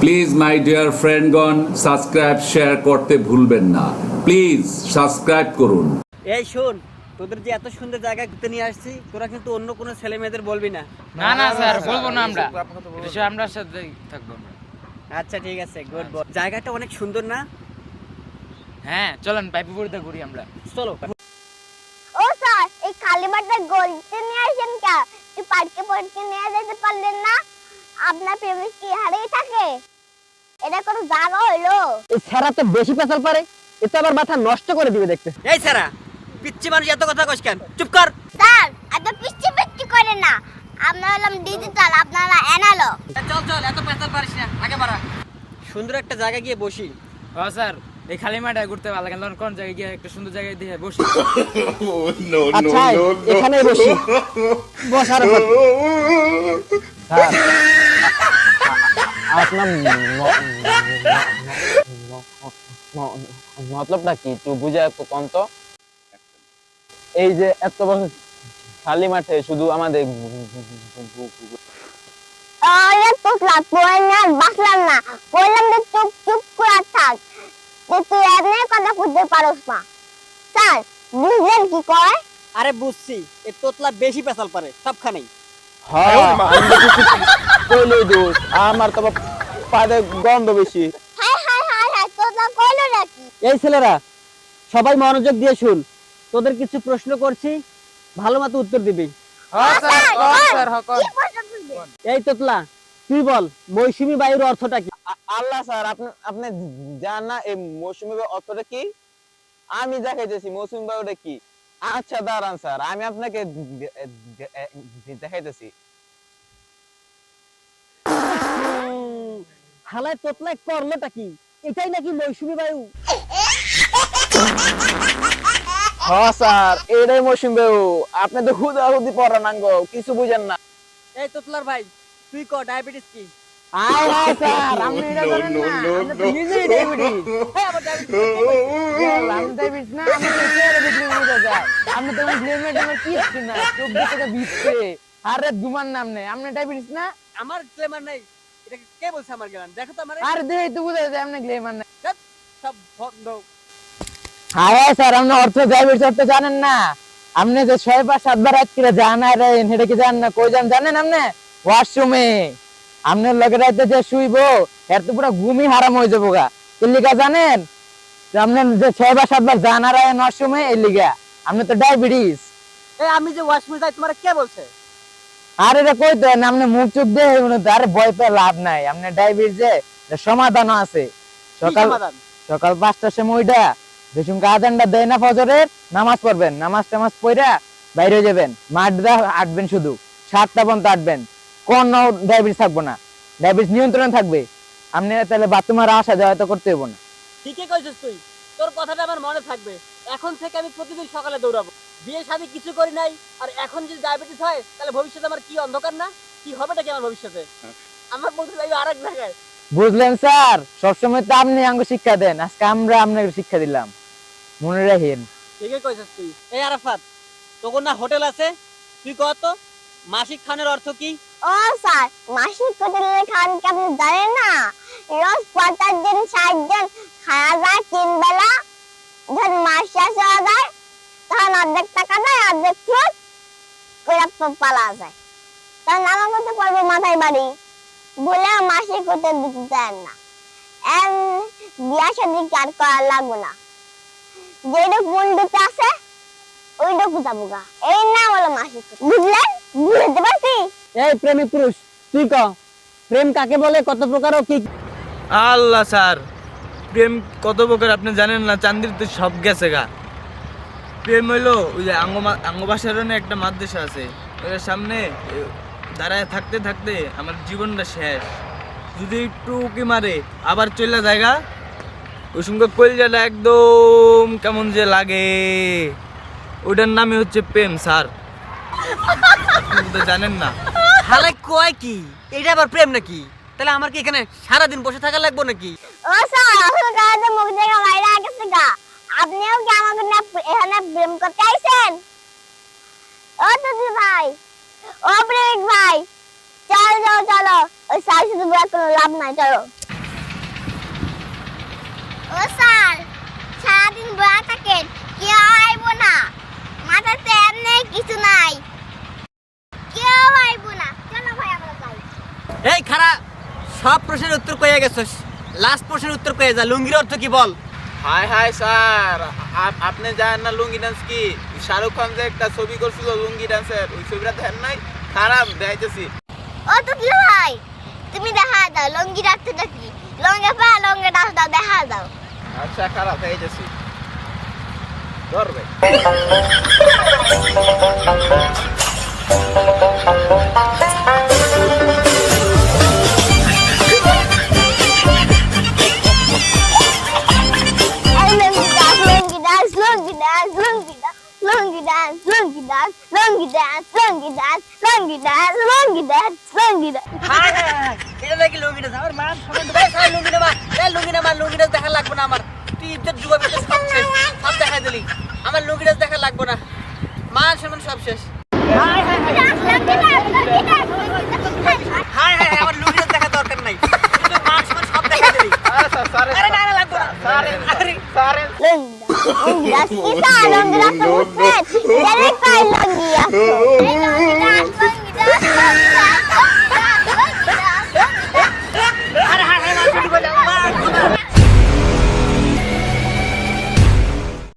Please my dear ফ্রেন্ডগণ subscribe share করতে ভুলবেন না। প্লিজ সাবস্ক্রাইব করুন। এই শোন তোদের যে এত সুন্দর জায়গা ঘুরতে নিয়ে আসছি তোরা কিন্তু অন্য কোনো ছেলে মেয়েদের বলবি না। না না স্যার বলব না আমরা। এটা সব আমরা সাথে থাকব আমরা। আচ্ছা ঠিক আছে গুড বয়। জায়গাটা অনেক সুন্দর না? হ্যাঁ চলেন পাইপে পড়তে ঘুরি আমরা। চলো। ও স্যার এই কালীমাটা গলিতে নিয়ে আসেন কে এই পার্কে পার্কে নিয়ে যেতে পারলেন না? আপনার প্রেমিক কি হারিয়ে থাকে? এটা কোনো জায়গা হইল? এই স্যারা তো বেশি পেশাল পারে এতে আবার মাথা নষ্ট করে দিবে দেখতে। এই সারা পিচ্ছি মানুষ এত কথা কইস কেন? চুপ কর। স্যার এত পিচ্ছি পিচ্ছি করে না। আমরা হলাম ডিজিটাল আপনারা অ্যানালগ চল চল এত পেছাল পারিস না আগে বাড়া। সুন্দর একটা জায়গা গিয়ে বসি। ও স্যার এই খালি মাঠে ঘুরতে ভালো লাগে কোন জায়গায় গিয়ে একটা সুন্দর জায়গায় দিয়ে বসি। আচ্ছা এখানে বসি। বসার আপনার মতলবটা কি? একটু বুঝে কোন তো। এই যে এত বড় খালি মাঠে শুধু আমাদের আরে তো ক্লাস পড়ে না বাসলাম না। বললাম যে চুপ চুপ করে থাক। যে তুই এমনি কথা খুঁজতে পারোস না। স্যার বুঝলেন কি কয়? আরে বুঝছি এই তোতলা বেশি পেছাল পারে সবখানেই। হ্যাঁ আমি দোষ। আমার তো পাদে গন্ধ বেশি। হাই হাই হাই হাই তোতা কইলো নাকি? এই ছেলেরা সবাই মনোযোগ দিয়ে শুন। তোদের কিছু প্রশ্ন করছি ভালো মতো উত্তর দিবি। হ্যাঁ প্রশ্ন করবে? এই তোতলা তুই বল মৌসুমী বায়ুর অর্থটা কি? আল্লাহ স্যার আপনি আপনি জান না এই মৌসুমী বায়ুর অর্থটা কি? আমি দেখাইতেছি মৌসুমী বায়ুটা কি? আচ্ছা দাঁড়ান স্যার আমি আপনাকে দেখাইতেছি। হালায় তোতলায় করলোটা কি? এটাই নাকি মৌসুমী বায়ু? হ্যাঁ স্যার এটাই মৌসুমী বায়ু। আপনি তো হুদা হুদি পড়ানাঙ্গ কিছু বুঝেন না। এই তোতলার ভাই তুই ক ডায়াবেটিস কি? আয় স্যার আপনি এটা জানেন না। আপনি তো নিজেই ডায়াবেটিস। হ্যাঁ আবার diabetes আমি ডায়াবেটিস না আমি তো চেয়ারে বিক্রি করে যায় আপনি তো ব্লেমেট আমার কি না চোখ থেকে ভিজছে আরে দুমান নাম নেই। আপনি ডায়াবেটিস না? আমার ক্লেমার নাই। এটা কে বলছে আমার দেখো তো আমার আর দেই তো বুঝা যায় আপনি গ্লেমার না সব বন্ধ স্যার আপনি অর্থ জানেন না। আপনি যে ছয় বা সাতবার রাত করে যান আর হেঁটে কি না? কই যান জানেন আপনি? ওয়াশরুমে। আপনার লগে রাতে যে শুইবো এর তো পুরো ঘুমই হারাম হয়ে যাব গা। এর লিগা জানেন? যে ছয় বা সাতবার যান আর ওয়াশরুমে এর লিগা। আপনি তো ডায়াবেটিস। এই আমি যে ওয়াশরুমে যাই তোমার কে বলছে? আর এটা কই আপনি মুখ চুপ দিয়ে তো ভয় পেয়ে লাভ নাই। ডায়াবেটিস যে এর সমাধানও আছে। সকাল সকাল পাঁচটার সময় ওইটা আজানটা দেয় না ফজরের নামাজ পড়বেন। নামাজ টামাজ পড়া বাইরে যাবেন। মাঠ দা আটবেন শুধু। সাতটা পর্যন্ত আটবেন। কোন ডায়াবেটিস থাকব না। ডায়াবেটিস নিয়ন্ত্রণে থাকবে। আপনি তাহলে বাথরুমে আর আসা যাওয়া তো করতে হব না। ঠিকই কইছিস তুই। তোর কথাটা আমার মনে থাকবে। এখন থেকে আমি প্রতিদিন সকালে দৌড়াবো। বিয়ে শাদী কিছু করি নাই আর এখন যদি ডায়াবেটিস হয় তাহলে ভবিষ্যতে আমার কি অন্ধকার না? কি হবেটা কি আমার ভবিষ্যতে? আমার বলতে যাই আরেক জায়গায়। বুঝলেন স্যার সবসময় তো আপনি আঙ্গ শিক্ষা দেন। আজকে আমরা আপনাকে শিক্ষা দিলাম। মনে রাখেন। ঠিকই কইছিস তুই। এই আরাফাত তোর না হোটেল আছে? তুই কত মাসিক খানের অর্থ কি? ও স্যার মাসিক হোটেলের খান কি আপনি জানেন না? রোজ পঞ্চাশ দিন ষাট দিন খাওয়া যায় তিন বেলা। যখন মাস শেষ হয়ে যায় তখন অর্ধেক টাকা দেয় অর্ধেক করে পালা যায়। তখন আমার মাথায় বাড়ি। বলে হোটেল দিতে চান না। এম বিয়া কি করা লাগবে না। যেটুক মন্ডুতে আছে ওইটুকু যাব গা। এই হলো মাসিক হোটেল। বুঝলেন বুঝতে পারছি? এই প্রেমিক পুরুষ তুই ক। প্রেম কাকে বলে কত প্রকার ও কি? আল্লাহ স্যার। প্রেম কত প্রকার আপনি জানেন না, চান্দির তো সব গেছে গা। প্রেম হইল ওই যে আঙ্গবাসারণে একটা মাদ্রাসা আছে। ওটার সামনে দাঁড়ায় থাকতে থাকতে আমার জীবনটা শেষ। যদি একটু উকি মারে, আবার চলে জায়গা ওই সঙ্গে কলজাটা একদম কেমন যে লাগে। ওটার নামই হচ্ছে প্রেম, স্যার। জানেন না। হালে কয় কি? এটা আবার প্রেম নাকি? তাহলে আমার কি এখানে সারাদিন বসে থাকা লাগবে নাকি? ও স্যার আসল কাজে মুখ থেকে বাইরে গেছে গা। আপনিও কি আমাকে না এখানে প্রেম করতে আইছেন? ও দিদি ভাই ও প্রেমিক ভাই চল চলো চলো। ওই স্যার শুধু বলে কোনো লাভ নাই চলো। ও স্যার সারাদিন বয়া থাকেন কেউ আইব না। মাথাতে এমনি কিছু নাই। কেউ আইব না। চলো ভাই আমরা যাই। এই খারা সব প্রশ্নের উত্তর কয়ে গেছস। লাস্ট প্রশ্নের উত্তর কয়ে যা লুঙ্গির অর্থ কি বল? হাই হাই স্যার আপ- আপনি জানেন না লুঙ্গি ডান্স কি? শাহরুখ খান যে একটা ছবি করছিল লুঙ্গি ডান্সের ওই ছবিটা দেখেন নাই? খারাপ দেখাইতেছি। ও তো কি ভাই? তুমি দেখা দাও লুঙ্গি রাখতে কি লঙ্গে পা লঙ্গে ডান্স দাও দেখা দাও। আচ্ছা খারাপ দেখাইতেছি। ধরবে। dance, longy dance, longy dance, longy dance, longy dance, longy dance. এটা নাকি লুঙ্গি ডান্স আমার মা সবাই লুঙ্গি নামা এই লুঙ্গি নামা লুঙ্গি ডান্স দেখা লাগবে না আমার তুই ইজ্জত যুবা বিজ্জত সব শেষ সব দেখাই দিলি আমার লুঙ্গি ডান্স দেখা লাগবে না মান সম্মান সব শেষ হাই হাই হাই হাই আমার লুঙ্গি ডান্স দেখা দরকার নাই তুই মান সম্মান সব দেখাই দিলি আরে না না লাগবে না আরে আরে আরে লুঙ্গি ডান্স এটা লুঙ্গি ডান্স Oh,